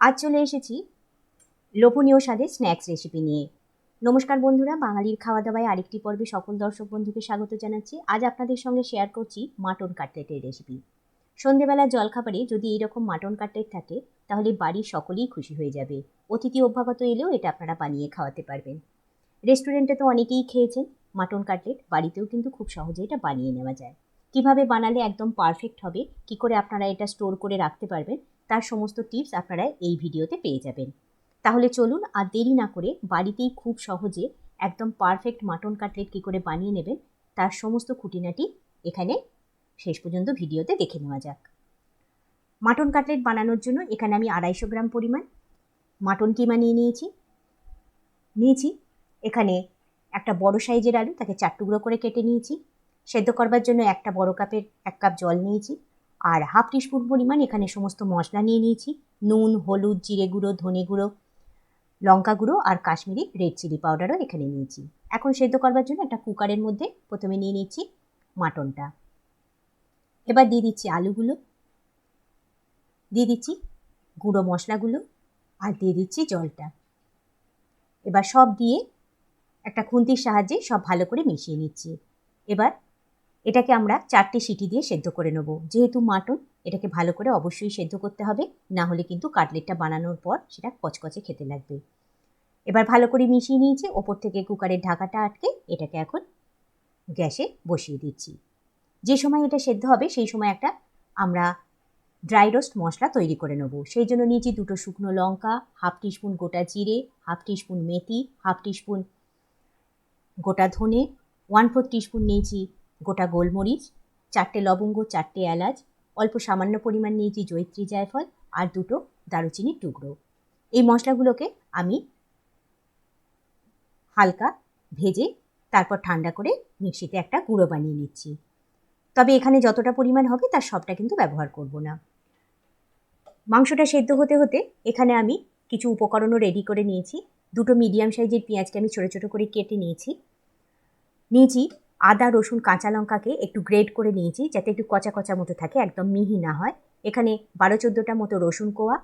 আজ চলে এসেছি লোভনীয় স্বাদের স্ন্যাক্স রেসিপি নিয়ে। নমস্কার বন্ধুরা, বাঙালির খাওয়া দাওয়ায় আরেকটি পর্বে সকল দর্শক বন্ধুকে স্বাগত জানাচ্ছি। আজ আপনাদের সঙ্গে শেয়ার করছি মাটন কাটলেটের রেসিপি সন্ধেবেলা জলখাবারে যদি এইরকম মাটন কাটলেট থাকে, তাহলে বাড়ির সকলেই খুশি হয়ে যাবে। অতিথি অভ্যাগত এলেও এটা আপনারা বানিয়ে খাওয়াতে পারবেন। রেস্টুরেন্টে তো অনেকেই খেয়েছেন মাটন কাটলেট বাড়িতেও কিন্তু খুব সহজে এটা বানিয়ে নেওয়া যায়। কীভাবে বানালে একদম পারফেক্ট হবে, কি করে আপনারা এটা স্টোর করে রাখতে পারবেন তার সমস্ত টিপস আপনারা এই ভিডিওতে পেয়ে যাবেন। তাহলে চলুন আর দেরি না করে বাড়িতেই খুব সহজে একদম পারফেক্ট মাটন কাটলেট কী করে বানিয়ে নেবেন, তার সমস্ত খুঁটিনাটি এখানে শেষ পর্যন্ত ভিডিওতে দেখে নেওয়া যাক। মাটন কাটলেট বানানোর জন্য এখানে আমি আড়াইশো গ্রাম পরিমাণ মাটন কিমা নিয়ে নিয়েছি। নিয়েছি এখানে একটা বড় সাইজের আলু, তাকে চার টুকরো করে কেটে নিয়েছি। সেদ্ধ করবার জন্য একটা বড় কাপের এক কাপ জল নিয়েছি। আর হাফ টিস্পুন পরিমাণ এখানে সমস্ত মশলা নিয়ে নিয়েছি। নুন, হলুদ, জিরে গুঁড়ো, ধনে গুঁড়ো, লঙ্কা গুঁড়ো আর কাশ্মীরি রেড চিলি পাউডারও এখানে নিয়েছি। এখন সেদ্ধ করবার জন্য একটা কুকারের মধ্যে প্রথমে নিয়ে নিচ্ছি মাটনটা। এবার দিয়ে দিচ্ছি আলুগুলো, দিয়ে দিচ্ছি গুঁড়ো মশলাগুলো আর দিয়ে দিচ্ছি জলটা। এবার সব দিয়ে একটা খুন্তির সাহায্যে সব ভালো করে মিশিয়ে নিচ্ছি। এবার এটাকে আমরা চারটে সিটি দিয়ে সেদ্ধ করে নেব। যেহেতু মাটন, এটাকে ভালো করে অবশ্যই সেদ্ধ করতে হবে, না হলে কিন্তু কাটলেটটা বানানোর পর সেটা কচকচে খেতে লাগবে। এবার ভালো করে মিশিয়ে নিয়েছি, ওপর থেকে কুকারের ঢাকাটা আটকে এটাকে এখন গ্যাসে বসিয়ে দিচ্ছি। যে সময় এটা সেদ্ধ হবে, সেই সময় একটা আমরা ড্রাই রোস্ট মশলা তৈরি করে নেব। সেই জন্য নিয়েছি দুটো শুকনো লঙ্কা, হাফ টিস্পুন গোটা জিরে, হাফ টিস্পুন মেথি, হাফ টিস্পুন গোটা ধনে, ওয়ান ফোর টিস্পুন নিয়েছি গোটা গোলমরিচ, চারটে লবঙ্গ, চারটে এলাচ, অল্প সামান্য পরিমাণ নিয়েছি জৈত্রী জায়ফল আর দুটো দারুচিনির টুকরো। এই মশলাগুলোকে আমি হালকা ভেজে তারপর ঠান্ডা করে মিক্সিতে একটা গুঁড়ো বানিয়ে নিচ্ছি। তবে এখানে যতটা পরিমাণ হবে তার সবটা কিন্তু ব্যবহার করব না। মাংসটা সেদ্ধ হতে হতে এখানে আমি কিছু উপকরণও রেডি করে নিয়েছি। দুটো মিডিয়াম সাইজের পেঁয়াজকে আমি ছোটো ছোটো করে কেটে নিয়েছি। নিয়েছি আদা, রসুন, কাঁচা লঙ্কাকে একটু গ্রেড করে নিয়েছি যাতে একটু কচা কচা মতো থাকে, একদম মিহি না হয়। এখানে বারো চোদ্দোটা মতো রসুন কোয়া,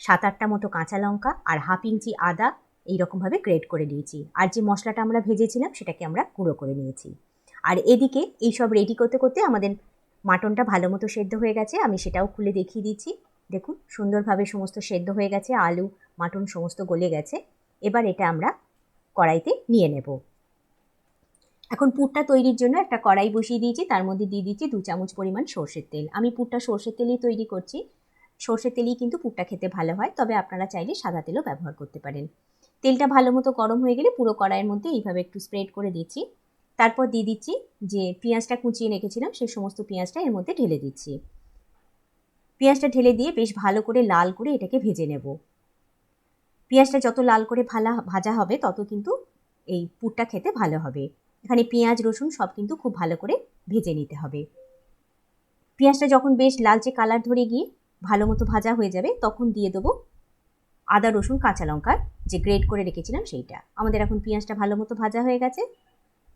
সাত আটটা মতো কাঁচা লঙ্কা আর হাফ ইঞ্চি আদা এইরকমভাবে গ্রেড করে নিয়েছি। আর যে মশলাটা আমরা ভেজেছিলাম সেটাকে আমরা গুঁড়ো করে নিয়েছি। আর এদিকে এই সব রেডি করতে করতে আমাদের মাটনটা ভালো মতো সেদ্ধ হয়ে গেছে, আমি সেটাও খুলে দেখিয়ে দিচ্ছি। দেখুন, সুন্দরভাবে সমস্ত সেদ্ধ হয়ে গেছে, আলু, মাটন সমস্ত গলে গেছে। এবার এটা আমরা কড়াইতে নিয়ে নেব। এখন পুরটা তৈরির জন্য একটা কড়াই বসিয়ে দিয়েছি, তার মধ্যে দিয়ে দিচ্ছি দু চামচ পরিমাণ সর্ষের তেল। আমি পুরটা সর্ষের তেলেই তৈরি করছি। সর্ষের তেলেই কিন্তু পুরটা খেতে ভালো হয়, তবে আপনারা চাইলে সাদা তেলও ব্যবহার করতে পারেন। তেলটা ভালো মতো গরম হয়ে গেলে পুরো কড়াইয়ের মধ্যে এইভাবে একটু স্প্রেড করে দিচ্ছি। তারপর দিয়ে দিচ্ছি যে পেঁয়াজটা কুচিয়ে রেখেছিলাম, সেই সমস্ত পেঁয়াজটা এর মধ্যে ঢেলে দিচ্ছি। পেঁয়াজটা ঢেলে দিয়ে বেশ ভালো করে লাল করে এটাকে ভেজে নেব। পেঁয়াজটা যত লাল করে ভালা, ভাজা হবে, তত কিন্তু এই পুরটা খেতে ভালো হবে। এখানে পেঁয়াজ, রসুন সব কিন্তু খুব ভালো করে ভেজে নিতে হবে। পেঁয়াজটা যখন বেশ লালচে কালার ধরে গিয়ে ভালো মতো ভাজা হয়ে যাবে, তখন দিয়ে দেবো আদা, রসুন, কাঁচা লঙ্কার যে গ্রেড করে রেখেছিলাম সেইটা। আমাদের এখন পেঁয়াজটা ভালো মতো ভাজা হয়ে গেছে।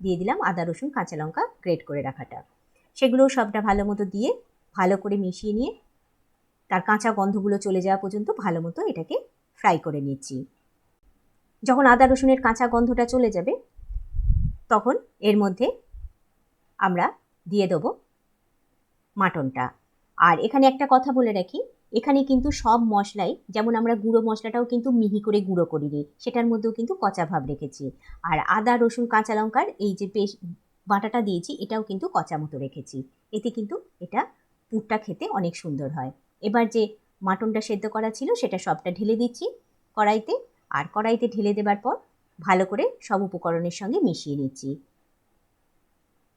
দিয়ে দিলাম আদা, রসুন, কাঁচা লঙ্কা গ্রেড করে রাখাটা। সেগুলোও সবটা ভালো মতো দিয়ে ভালো করে মিশিয়ে নিয়ে তার কাঁচা গন্ধগুলো চলে যাওয়া পর্যন্ত ভালো মতো এটাকে ফ্রাই করে নিচ্ছি। যখন আদা, রসুনের কাঁচা গন্ধটা চলে যাবে তখন এর মধ্যে আমরা দিয়ে দেবো মাটনটা। আর এখানে একটা কথা বলে রাখি, এখানে কিন্তু সব মশলাই, যেমন আমরা গুঁড়ো মশলাটাও কিন্তু মিহি করে গুঁড়ো করি দিই সেটার মধ্যেও কিন্তু কচা ভাব রেখেছি। আর আদা, রসুন, কাঁচা লঙ্কার এই যে পেশ, বাটাটা দিয়েছি, এটাও কিন্তু কচা মতো রেখেছি। এতে কিন্তু এটা পুরটা খেতে অনেক সুন্দর হয়। এবার যে মাটনটা সেদ্ধ করা ছিল, সেটা সবটা ঢেলে দিচ্ছি কড়াইতে। আর কড়াইতে ঢেলে দেবার পর ভালো করে সব উপকরণের সঙ্গে মিশিয়ে নিচ্ছি।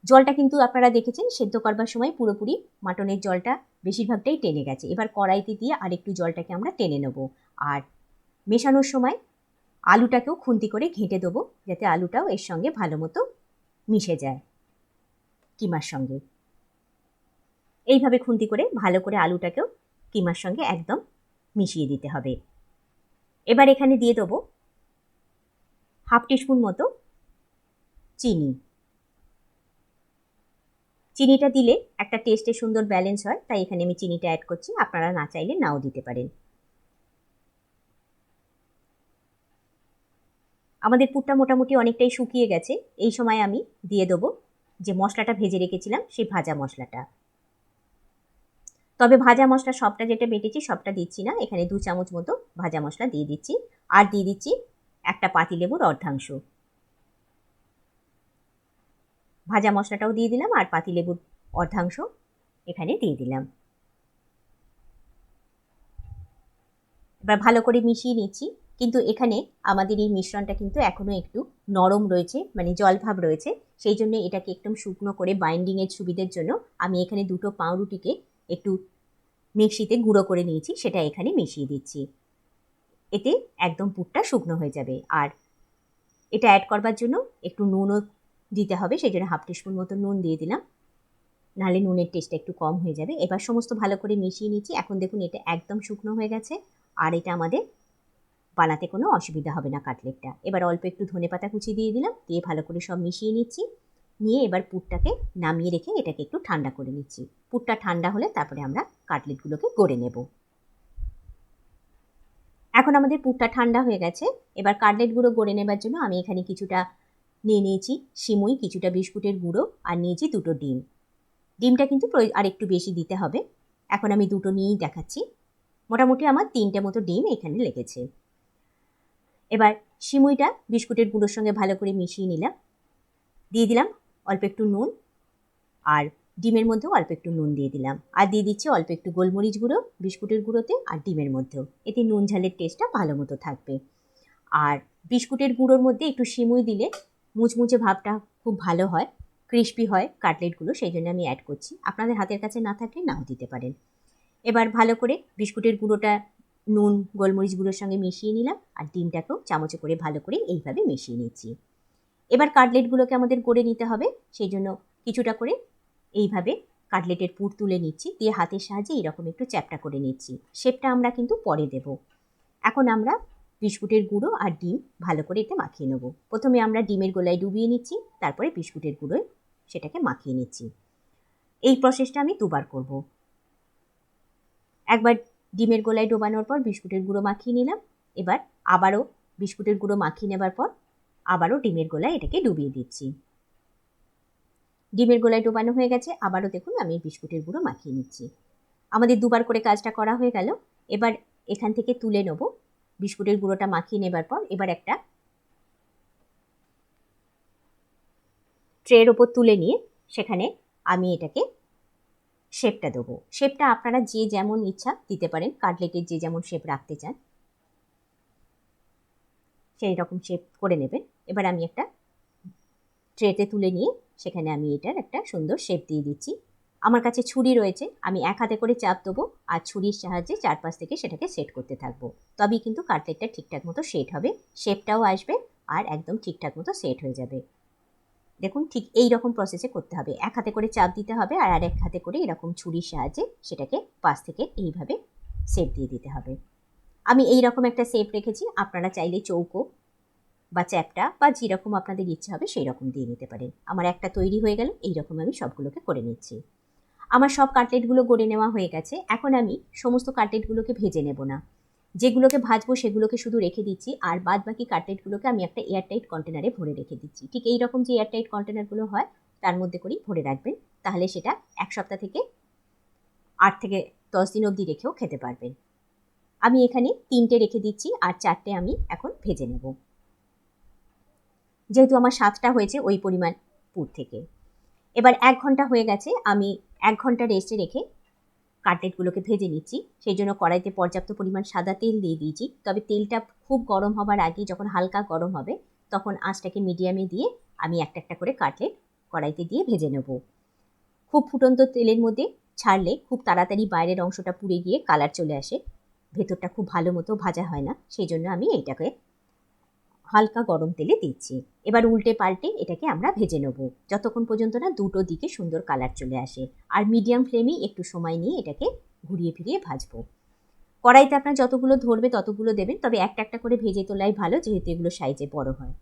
জলটা কিন্তু আপনারা দেখেছেন, সেদ্ধ করবার সময় পুরোপুরি মাটনের জলটা বেশিরভাগটাই টেনে গেছে। এবার কড়াইতে দিয়ে আরেকটু জলটাকে আমরা টেনে নেব। আর মেশানোর সময় আলুটাকেও খুন্তি করে ঘেঁটে দেবো, যাতে আলুটাও এর সঙ্গে ভালো মতো মিশে যায় কিমার সঙ্গে। এইভাবে খুন্তি করে ভালো করে আলুটাকেও কিমার সঙ্গে একদম মিশিয়ে দিতে হবে। এবার এখানে দিয়ে দেবো হাফ টিস্পুন মতো চিনি। চিনিটা দিলে একটা টেস্টে সুন্দর ব্যালেন্স হয়, তাই এখানে আমি চিনিটা অ্যাড করছি। আপনারা না চাইলে নাও দিতে পারেন। আমাদের পুরটা মোটামুটি অনেকটাই শুকিয়ে গেছে। এই সময় আমি দিয়ে দেবো যে মশলাটা ভেজে রেখেছিলাম, সেই ভাজা মশলাটা। তবে ভাজা মশলা সবটা যেটা বেটেছি সবটা দিচ্ছি না। এখানে দু চামচ মতো ভাজা মশলা দিয়ে দিচ্ছি। আর দিয়ে দিচ্ছি একটা পাতিলেবুর অর্ধাংশ। ভাজা মশলাটাও দিয়ে দিলাম আর পাতিলেবুর অর্ধাংশ এখানে দিয়ে দিলাম। এবার ভালো করে মিশিয়ে নিচ্ছি, কিন্তু এখানে আমাদের এই মিশ্রণটা কিন্তু এখনও একটু নরম রয়েছে মানে জলভাব রয়েছে, সেই জন্য এটাকে একদম শুকনো করে বাইন্ডিংয়ের সুবিধের জন্য আমি এখানে দুটো পাউরুটিকে একটু মিক্সিতে গুঁড়ো করে নিয়েছি, সেটা এখানে মিশিয়ে দিচ্ছি। এতে একদম পুরটা শুকনো হয়ে যাবে। আর এটা অ্যাড করবার জন্য একটু নুনও দিতে হবে, সেই জন্য হাফ টিস্পুন মতো নুন দিয়ে দিলাম। নাহলে নুনের টেস্টটা একটু কম হয়ে যাবে। এবার সমস্ত ভালো করে মিশিয়ে নিচ্ছি। এখন দেখুন এটা একদম শুকনো হয়ে গেছে। আর এটা আমাদের বানাতে কোনো অসুবিধা হবে না কাটলেটটা। এবার অল্প একটু ধনে পাতা কুচি দিয়ে দিলাম, দিয়ে ভালো করে সব মিশিয়ে নিচ্ছি। নিয়ে এবার পুরটাকে নামিয়ে রেখে এটাকে একটু ঠান্ডা করে নিচ্ছি। পুরটা ঠান্ডা হলে তারপরে আমরা কাটলেটগুলোকে গড়ে নেব। এখন আমাদের পুরটা ঠান্ডা হয়ে গেছে। এবার কাটলেটগুলো গড়ে নেবার জন্য আমি এখানে কিছুটা নিয়ে নিয়েছি সিমুই, কিছুটা বিস্কুটের গুঁড়ো আর নিয়েছি দুটো ডিম। ডিমটা কিন্তু আর একটু বেশি দিতে হবে। এখন আমি দুটো নিয়েই দেখাচ্ছি। মোটামুটি আমার তিনটে মতো ডিম এখানে লেগেছে। এবার সিমুইটা বিস্কুটের গুঁড়োর সঙ্গে ভালো করে মিশিয়ে নিলাম। দিয়ে দিলাম অল্প একটু নুন আর ডিমের মধ্যেও অল্প একটু নুন দিয়ে দিলাম। আর দিয়ে দিচ্ছি অল্প একটু গোলমরিচ গুঁড়ো, বিস্কুটের গুঁড়োতে আর ডিমের মধ্যেও। এতে নুন ঝালের টেস্টটা ভালো মতো থাকবে। আর বিস্কুটের গুঁড়োর মধ্যে একটু সিমুই দিলে মুচমুচে ভাবটা খুব ভালো হয়, ক্রিস্পি হয় কাটলেটগুলো, সেই জন্য আমি অ্যাড করছি। আপনাদের হাতের কাছে না থাকলে নাও দিতে পারেন। এবার ভালো করে বিস্কুটের গুঁড়োটা নুন, গোলমরিচ গুঁড়োর সঙ্গে মিশিয়ে নিলাম আর ডিমটাকেও চামচে করে ভালো করে এইভাবে মিশিয়ে নিচ্ছি। এবার কাটলেটগুলোকে আমাদের গড়ে নিতে হবে, সেই জন্য কিছুটা করে এইভাবে কাটলেটের পুর তুলে নিচ্ছি, দিয়ে হাতের সাহায্যে এরকম একটু চ্যাপটা করে নিচ্ছি। শেপটা আমরা কিন্তু পরে দেব। এখন আমরা বিস্কুটের গুঁড়ো আর ডিম ভালো করে এতে মাখিয়ে নেব। প্রথমে আমরা ডিমের গোলায় ডুবিয়ে নিচ্ছি, তারপরে বিস্কুটের গুঁড়োয় সেটাকে মাখিয়ে নিচ্ছি। এই প্রসেসটা আমি দুবার করব। একবার ডিমের গোলায় ডোবানোর পর বিস্কুটের গুঁড়ো মাখিয়ে নিলাম। এবার আবারও বিস্কুটের গুঁড়ো মাখিয়ে নেবার পর আবারও ডিমের গোলায় এটাকে ডুবিয়ে দিচ্ছি। ডিমের গোলায় ডোবানো হয়ে গেছে, আবারও দেখুন আমি বিস্কুটের গুঁড়ো মাখিয়ে নিচ্ছি। আমাদের দুবার করে কাজটা করা হয়ে গেল, এবার এখান থেকে তুলে নেব। বিস্কুটের গুঁড়োটা মাখিয়ে নেবার পর এবার একটা ট্রের ওপর তুলে নিয়ে সেখানে আমি এটাকে শেপটা দেবো। শেপটা আপনারা যে যেমন ইচ্ছা দিতে পারেন, কাটলেটের যে যেমন শেপ রাখতে চান, সেই রকম শেপ করে নেবেন। এবার আমি একটা ট্রেতে তুলে নিয়ে সেখানে আমি এটার একটা সুন্দর শেপ দিয়ে দিচ্ছি। আমার কাছে ছুরি রয়েছে, আমি এক হাতে করে চাপ দেবো আর ছুরির সাহায্যে চারপাশ থেকে সেটাকে সেট করতে থাকব। তবেই কিন্তু কাটলেটটা ঠিকঠাক মতো সেট হবে শেপটাও আসবে আর একদম ঠিকঠাক মতো সেট হয়ে যাবে। দেখুন, ঠিক এই রকম প্রসেসে করতে হবে। এক হাতে করে চাপ দিতে হবে আর আর এক হাতে করে এরকম ছুরির সাহায্যে সেটাকে পাশ থেকে এইভাবে সেপ দিয়ে দিতে হবে। আমি এই রকম একটা সেপ রেখেছি, আপনারা চাইলে চৌকো বা চ্যাপটা বা যেরকম আপনাদের ইচ্ছা হবে সেই রকম দিয়ে নিতে পারেন। আমার একটা তৈরি হয়ে গেল এই রকম আমি সবগুলোকে করে নিচ্ছি। আমার সব কাটলেটগুলো গড়ে নেওয়া হয়ে গেছে। এখন আমি সমস্ত কাটলেটগুলোকে ভেজে নেব না। যেগুলোকে ভাজবো সেগুলোকে শুধু রেখে দিচ্ছি আর বাদ বাকি কাটলেটগুলোকে আমি একটা এয়ারটাইট কন্টেনারে ভরে রেখে দিচ্ছি। ঠিক এই রকম যে এয়ারটাইট কন্টেনারগুলো হয়, তার মধ্যে করেই ভরে রাখবেন। তাহলে সেটা এক সপ্তাহ থেকে আট থেকে দশ দিন অবধি রেখেও খেতে পারবেন। আমি এখানে তিনটে রেখে দিচ্ছি আর চারটে আমি এখন ভেজে নেব। যেহেতু আমার সাতটা হয়েছে ওই পরিমাণ পুর থেকে। এবার এক ঘণ্টা হয়ে গেছে, আমি এক ঘণ্টা রেস্টে রেখে কাটলেটগুলোকে ভেজে নিচ্ছি। সেই জন্য কড়াইতে পর্যাপ্ত পরিমাণ সাদা তেল দিয়ে দিয়েছি। তবে তেলটা খুব গরম হবার আগে যখন হালকা গরম হবে, তখন আঁচটাকে মিডিয়ামে দিয়ে আমি একটা একটা করে কাটলেট কড়াইতে দিয়ে ভেজে নেব। খুব ফুটন্ত তেলের মধ্যে ছাড়লে খুব তাড়াতাড়ি বাইরের অংশটা পুড়ে গিয়ে কালার চলে আসে। ভেতরটা খুব ভালো মতো ভাজা হয় না, সেই জন্য আমি এইটাকে হালকা গরম তেলে দিচ্ছি। এবার উল্টে পাল্টে এটাকে আমরা ভেজে নেব। যতক্ষণ পর্যন্ত না দুটো দিকে সুন্দর কালার চলে আসে। আর মিডিয়াম ফ্লেমে একটু সময় নিয়ে এটাকে ঘুরিয়ে ফিরিয়ে ভাজবো। কড়াইতে আপনার যতগুলো ধরবে ততগুলো দেবেন, তবে একটা একটা করে ভেজে তোলাই ভালো, যেহেতু এগুলো সাইজে বড় হয়।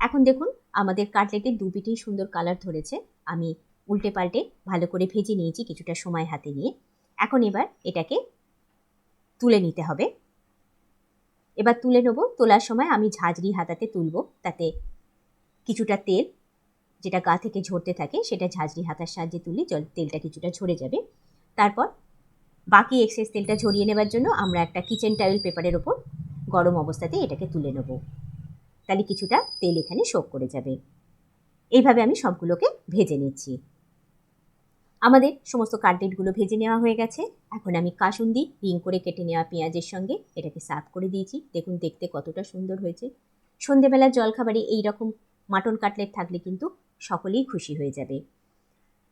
এখন দেখুন, আমাদের কাটলেটের দু পিঠেই সুন্দর কালার ধরেছে। আমি উল্টে পাল্টে ভালো করে ভেজে নিয়েছি কিছুটা সময় হাতে নিয়ে। এখন এবার এটাকে তুলে নিতে হবে। এবার তুলে নেব। তোলার সময় আমি ঝাঁঝরি হাতাতে তুলবো। তাতে কিছুটা তেল যেটা গা থেকে ঝরতে থাকে, সেটা ঝাঁঝরি হাতার সাহায্যে তুলি, জল তেলটা কিছুটা ঝরে যাবে। তারপর বাকি এক্সেস তেলটা ঝরিয়ে নেবার জন্য আমরা একটা কিচেন টাইল পেপারের ওপর গরম অবস্থাতে এটাকে তুলে নেব। তাহলে কিছুটা তেল এখানে শোক করে যাবে। এইভাবে আমি সবগুলোকে ভেজে নিচ্ছি। আমাদের সমস্ত কাটলেটগুলো ভেজে নেওয়া হয়ে গেছে। এখন আমি কাসুন্দি রিং করে কেটে নেওয়া পেঁয়াজের সঙ্গে এটাকে সার্ভ করে দিয়েছি। দেখুন, দেখতে কতটা সুন্দর হয়েছে। সন্ধেবেলার জলখাবারে এই রকম মাটন কাটলেট থাকলে কিন্তু সকলেই খুশি হয়ে যাবে।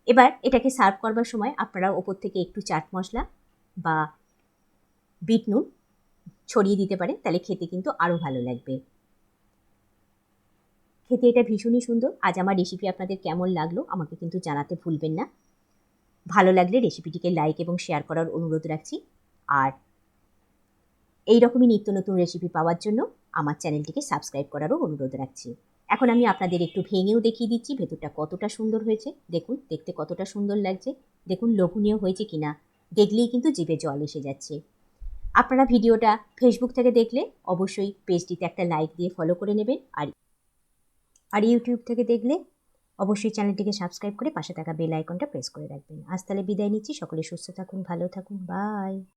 এবার এটাকে সার্ভ করবার সময় আপনারা ওপর থেকে একটু চাট মশলা বা বিট নুন ছড়িয়ে দিতে পারেন, তাহলে খেতে কিন্তু আরও ভালো লাগবে। খেতে এটা ভীষণই সুন্দর। আজ আমার রেসিপি আপনাদের কেমন লাগল আমাকে কিন্তু জানাতে ভুলবেন না। ভালো লাগলে রেসিপিটিকে লাইক এবং শেয়ার করার অনুরোধ রাখছি। আর এই রকমই নিত্য নতুন রেসিপি পাওয়ার জন্য আমার চ্যানেলটিকে সাবস্ক্রাইব করারও অনুরোধ রাখছি। এখন আমি আপনাদের একটু ভেঙেও দেখিয়ে দিচ্ছি ভেতরটা কতটা সুন্দর হয়েছে। দেখুন, দেখতে কতটা সুন্দর লাগছে। দেখুন, লোভনীয় হয়েছে কিনা। দেখলেই কিন্তু জিভে জল এসে যাচ্ছে। আপনারা ভিডিওটা ফেসবুক থেকে দেখলে অবশ্যই পেজটিতে একটা লাইক দিয়ে ফলো করে নেবেন। আর আর ইউটিউব থেকে দেখলে অবশ্যই চ্যানেলটিকে সাবস্ক্রাইব করে পাশে থাকা বেল আইকনটা প্রেস করে রাখবেন। আজ তাহলে বিদায় নিচ্ছি। সকলে সুস্থ থাকুন, ভালো থাকুন। বাই।